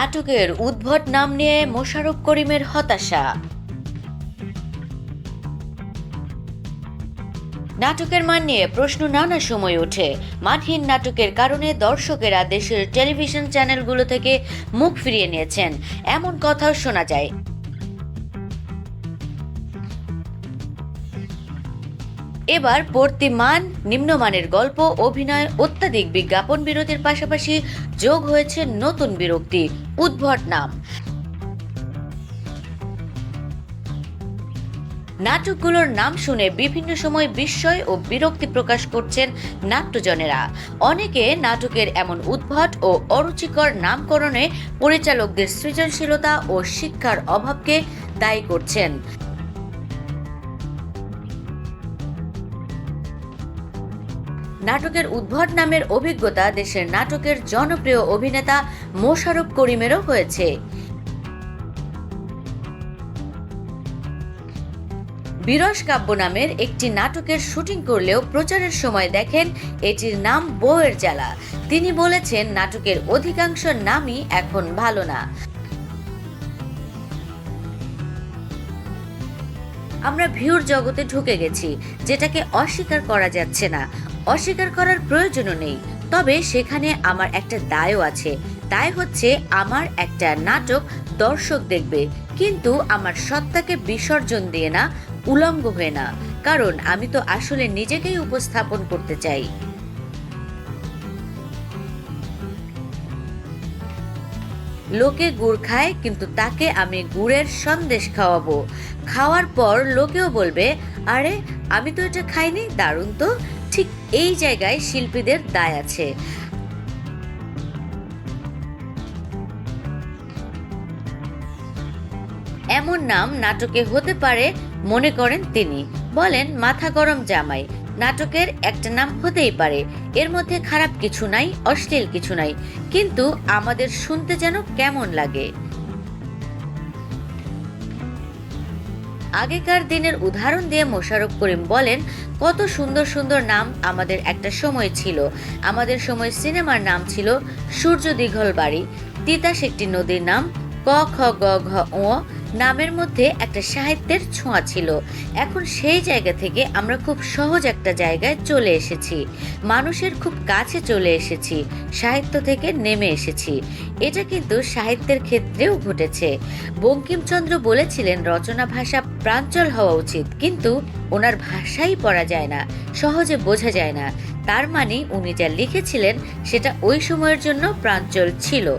নাটকের উদ্ভট নাম নিয়ে মোশাররফ করিমের হতাশা। নাটকের মান নিয়ে প্রশ্ন নানা সময় ওঠে। মানহীন নাটকের কারণে দর্শকেরা দেশের টেলিভিশন চ্যানেলগুলো থেকে মুখ ফিরিয়ে নিয়েছেন। এমন কথাও শোনা যায়। এবার পড়তি মান নিম্নমানের গল্প, অভিনয়, অত্যাধিক বিজ্ঞাপন বিরতির পাশাপাশি যোগ হয়েছে নতুন বিরক্তি, উদ্ভট নাম। নাটকগুলোর নাম শুনে বিভিন্ন সময় বিস্ময় ও বিরক্তি প্রকাশ করছেন নাট্যজনেরা। অনেকে নাটকের এমন উদ্ভট ও অরুচিকর নামকরণে পরিচালকদের সৃজনশীলতা ও শিক্ষার অভাবকে দায়ী করছেন। নাটকের উদ্ভট নামের অভিজ্ঞতা দেশের নাটকের জনপ্রিয় অভিনেতা মোশাররফ করিমেরও হয়েছে। বিরস কাব্য নামের একটি নাটকের শুটিং করলেও প্রচারের সময় দেখেন এটির নাম বউয়ের জ্বালা। তিনি বলেছেন, নাটকের অধিকাংশ নামই এখন ভালো না। আমরা ভিউর জগতে ঢুকে গেছি, যেটাকে অস্বীকার করা যাচ্ছে না। অস্বীকার করার প্রয়োজনও নেই। তবে সেখানে আমার একটা দায়ও আছে। দায় হচ্ছে আমার একটা নাটক দর্শক দেখবে। কিন্তু আমার সত্তাকে বিসর্জন দিয়ে না, উলঙ্গ হয়ে না। কারণ আমি তো আসলে নিজেকেই উপস্থাপন করতে চাই। লোকে গুড় খায়, কিন্তু তাকে আমি গুড়ের সন্দেশ খাওয়াবো। খাওয়ার পর লোকেও বলবে, আরে, আমি তো এটা খাইনি, দারুণ তো। ঠিক এই জায়গায় শিল্পীদের দায় আছে। এমন নাম নাটকে হতে পারে, মনে করেন তিনি। বলেন, মাথা গরম জামাই। নাটকের একটা নাম হতেই পারে। এর মধ্যে খারাপ কিছু নাই, অশ্লীল কিছু নাই। কিন্তু আমাদের শুনতে যেন কেমন লাগে। আগেকার দিনের উদাহরণ দিয়ে মোশারফ করিম বলেন, কত সুন্দর সুন্দর নাম আমাদের একটা সময় ছিল। আমাদের সময় সিনেমার নাম ছিল সূর্য দীঘল বাড়ি। তিতাস একটি নদীর নাম, ক, খ, গ, ঘ ও নামের মধ্যে একটা সাহিত্যের ছোঁয়া ছিল। এখন সেই জায়গা থেকে আমরা খুব সহজ একটা জায়গায় চলে এসেছি। মানুষের খুব কাছে চলে এসেছি। সাহিত্য থেকে নেমে এসেছি। এটা কিন্তু সাহিত্যের ক্ষেত্রেও ঘটেছে। বঙ্কিমচন্দ্র বলেছিলেন, রচনা ভাষা প্রাঞ্চল হওয়া উচিত। কিন্তু ওনার ভাষাই পড়া যায় না, সহজে বোঝা যায় না। তার মানে উনি যা লিখেছিলেন, সেটা ওই সময়ের জন্য প্রাঞ্চল ছিল।